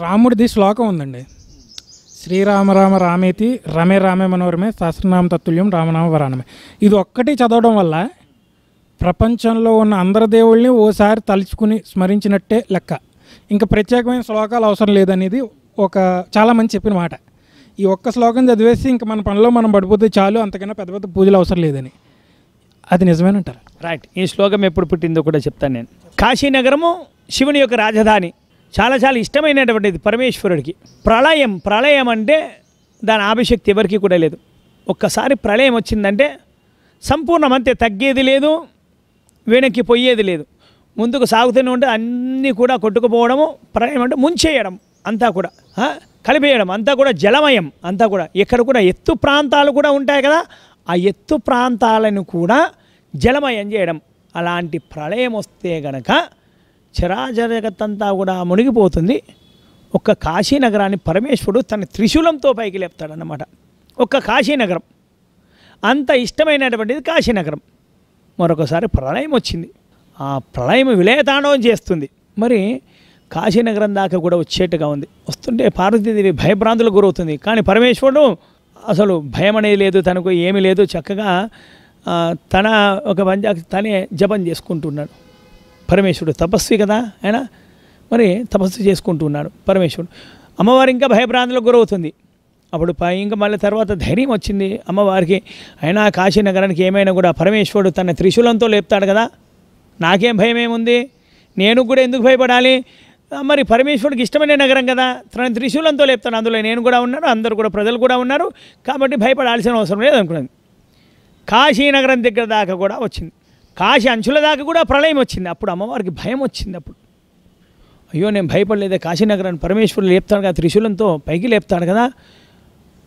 రాముడిది శ్లోకం ఉందండి. శ్రీరామ రామ రామేతి రమే రామే మనోరమే సహస్రనామ తత్తుల్యం రామనామ వరానమే. ఇది ఒక్కటి చదవడం వల్ల ప్రపంచంలో ఉన్న అందరి దేవుళ్ళని ఓసారి తలుచుకుని స్మరించినట్టే లెక్క. ఇంకా ప్రత్యేకమైన శ్లోకాలు అవసరం లేదనేది ఒక చాలా మంది చెప్పిన మాట. ఈ ఒక్క శ్లోకం చదివేసి ఇంకా మన పనిలో మనం పడిపోతే చాలు అంతకన్నా పెద్ద పెద్ద పూజలు అవసరం లేదని. అది నిజమేనంటారు? రైట్ ఈ శ్లోకం ఎప్పుడు పుట్టిందో కూడా చెప్తాను నేను. కాశీనగరము శివుని యొక్క రాజధాని. చాలా చాలా ఇష్టమైనటువంటిది పరమేశ్వరుడికి. ప్రళయం ప్రళయం అంటే దాని ఆభిశక్తి ఎవరికి కూడా లేదు. ఒక్కసారి ప్రళయం వచ్చిందంటే సంపూర్ణం అంతే తగ్గేది లేదు వెనక్కి పోయేది లేదు. ముందుకు సాగుతూనే ఉంటే అన్నీ కూడా కొట్టుకుపోవడము ప్రళయం అంటే ముంచేయడం అంతా కూడా. కలిపేయడం అంతా కూడా జలమయం అంతా కూడా. ఎక్కడ కూడా ఎత్తు ప్రాంతాలు కూడా ఉంటాయి కదా ఆ ఎత్తు ప్రాంతాలను కూడా జలమయం చేయడం. అలాంటి ప్రళయం వస్తే గనక చరాచర జగత్తంతా కూడా మునిగిపోతుంది. ఒక్క కాశీనగరాన్ని పరమేశ్వరుడు తన త్రిశూలంతో పైకి లేపుతాడనమాట ఒక్క కాశీనగరం. అంత ఇష్టమైనటువంటిది కాశీనగరం. మరొకసారి ప్రళయం వచ్చింది. ఆ ప్రళయం విలయతాండవం చేస్తుంది. మరి కాశీనగరం దాకా కూడా వచ్చేట్టుగా ఉంది. వస్తుంటే పార్వతీదేవి భయభ్రాంతులకు గురవుతుంది. కానీ పరమేశ్వరుడు అసలు భయం అనేది లేదు తనకు ఏమీ లేదు. చక్కగా తన ఒక పంజా తనే జపం చేసుకుంటున్నాడు. పరమేశ్వరుడు తపస్వి కదా ఆయన మరి తపస్సు చేసుకుంటున్నాడు పరమేశ్వరుడు. అమ్మవారు ఇంకా భయభ్రాంతులకు గురవుతుంది. అప్పుడు పై ఇంకా మళ్ళీ తర్వాత ధైర్యం వచ్చింది అమ్మవారికి. అయినా కాశీనగరానికి ఏమైనా కూడా పరమేశ్వరుడు తన త్రిశూలంతో లేపుతాడు కదా? నాకేం భయం ఏముంది నేను కూడా ఎందుకు భయపడాలి? మరి పరమేశ్వరుడికి ఇష్టమైన నగరం కదా? తన త్రిశూలంతో లేపుతాను అందులో నేను కూడా ఉన్నాను అందరు కూడా ప్రజలు కూడా ఉన్నారు. కాబట్టి భయపడాల్సిన అవసరం లేదు అనుకున్నది కాశీనగరం దగ్గర దాకా కూడా వచ్చింది. కాశీ అంచుల దాకా కూడా ప్రళయం వచ్చింది. అప్పుడు అమ్మవారికి భయం వచ్చింది అప్పుడు. అయ్యో నేను భయపడలేదే. కాశీనగరాన్ని పరమేశ్వరుడు లేపుతాడు కదా త్రిశూలంతో పైకి లేపుతాడు కదా.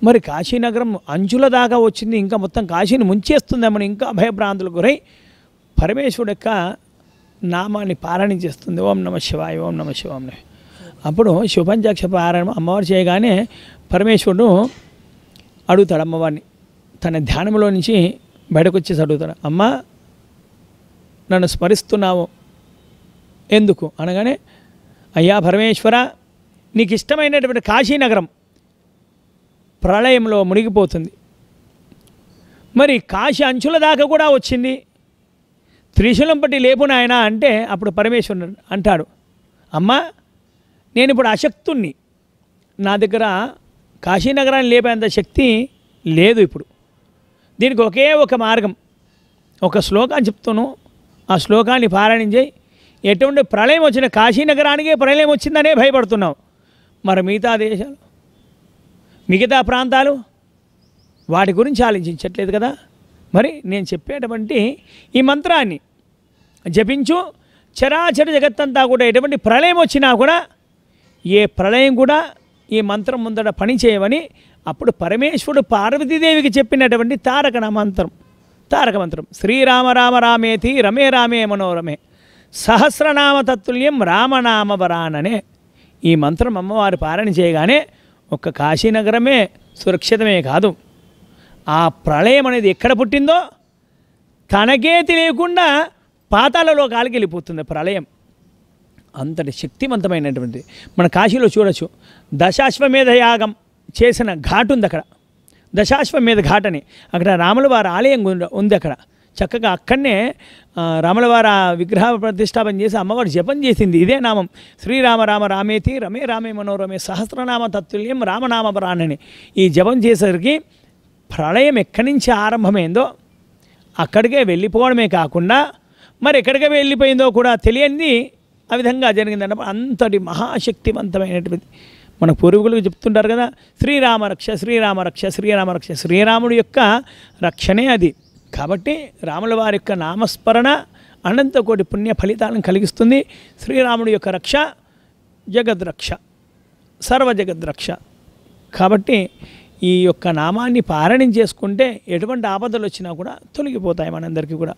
మరి కాశీనగరం అంచుల దాకా వచ్చింది. ఇంకా మొత్తం కాశీని ముంచేస్తుందేమని ఇంకా భయభ్రాంతులు గురై పరమేశ్వరుడు యొక్క నామాన్ని పారాయణ చేస్తుంది. ఓం నమ శివాయ ఓం నమ శివాం నమ అప్పుడు శివపంచాక్ష పారాయణం అమ్మవారు చేయగానే పరమేశ్వరుడు అడుగుతాడు అమ్మవారిని. తన ధ్యానంలో నుంచి బయటకు వచ్చేసి అడుగుతాడు. అమ్మ నన్ను స్మరిస్తున్నావు. ఎందుకు? అనగానే అయ్యా పరమేశ్వర నీకు ఇష్టమైనటువంటి కాశీనగరం ప్రళయంలో మునిగిపోతుంది. మరి కాశీ అంచుల దాకా కూడా వచ్చింది. త్రిశూలం పట్టి లేపు నాయన అంటే అప్పుడు పరమేశ్వరుడు అంటాడు అమ్మా నేను ఇప్పుడు అశక్తుణ్ణి. నా దగ్గర కాశీనగరాన్ని లేపేంత శక్తి లేదు ఇప్పుడు. దీనికి ఒకే ఒక మార్గం. ఒక శ్లోకాన్ని చెప్తాను ఆ శ్లోకాన్ని పారాయణం చేయి. ఎటువంటి ప్రళయం వచ్చిన కాశీనగరానికే ప్రళయం వచ్చిందనే భయపడుతున్నావు. మరి మిగతా దేశాలు? మిగతా ప్రాంతాలు? వాటి గురించి ఆలోచించట్లేదు కదా? మరి నేను చెప్పేటువంటి ఈ మంత్రాన్ని జపించు. చరాచర జగత్తంతా కూడా ఎటువంటి ప్రళయం వచ్చినా కూడా ఏ ప్రళయం కూడా ఈ మంత్రం ముందట పనిచేయవని అప్పుడు పరమేశ్వరుడు పార్వతీదేవికి చెప్పినటువంటి తారక నా మంత్రం తారక మంత్రం శ్రీరామ రామ రామేతి రమే రామే మనోరమే. సహస్రనామ తత్తుల్యం రామనామ వరాననే. ఈ మంత్రం అమ్మవారు పారణ చేయగానే ఒక్క కాశీనగరమే సురక్షితమే కాదు. ఆ ప్రళయం అనేది ఎక్కడ పుట్టిందో తనకే తెలియకుండా పాతాలలో కాలికి వెళ్ళిపోతుంది ప్రళయం. అంతటి శక్తివంతమైనటువంటి మన కాశీలో చూడొచ్చు. దశాశ్వమేధ యాగం చేసిన ఘాటు ఉంది అక్కడ. దశాశ్వమేధ ఘాట్ అని అక్కడ రాముల వారి ఆలయం ఉంది- అక్కడ. చక్కగా అక్కడనే రాములవారి విగ్రహ ప్రతిష్టాపన చేసి అమ్మవారు జపం చేసింది. ఇదే నామం. శ్రీరామ రామ రామేతి రమే రామే మనోరమే సహస్రనామ తత్తుల్యం రామనామ ప్రాణని. ఈ జపం చేసేసరికి ప్రళయం ఎక్కడి నుంచి ఆరంభమైందో అక్కడికే వెళ్ళిపోవడమే కాకుండా మరి ఎక్కడికే వెళ్ళిపోయిందో కూడా తెలియంది ఆ విధంగా జరిగిందన్నప్పుడు అంతటి మహాశక్తివంతమైనటువంటి మన పూర్వీకులు చెప్తుంటారు కదా శ్రీరామరక్ష శ్రీరామరక్ష శ్రీరామ రక్ష శ్రీరామ రక్ష. శ్రీరాముడి యొక్క రక్షణే అది. కాబట్టి రాముల వారి యొక్క నామస్మరణ అనంత కోటి పుణ్య ఫలితాలను కలిగిస్తుంది. శ్రీరాముడి యొక్క రక్ష జగద్రక్ష సర్వ జగద్రక్ష. కాబట్టి ఈ యొక్క నామాన్ని పారాయణం చేసుకుంటే ఎటువంటి ఆపదలు వచ్చినా కూడా తొలగిపోతాయి మనందరికీ కూడా.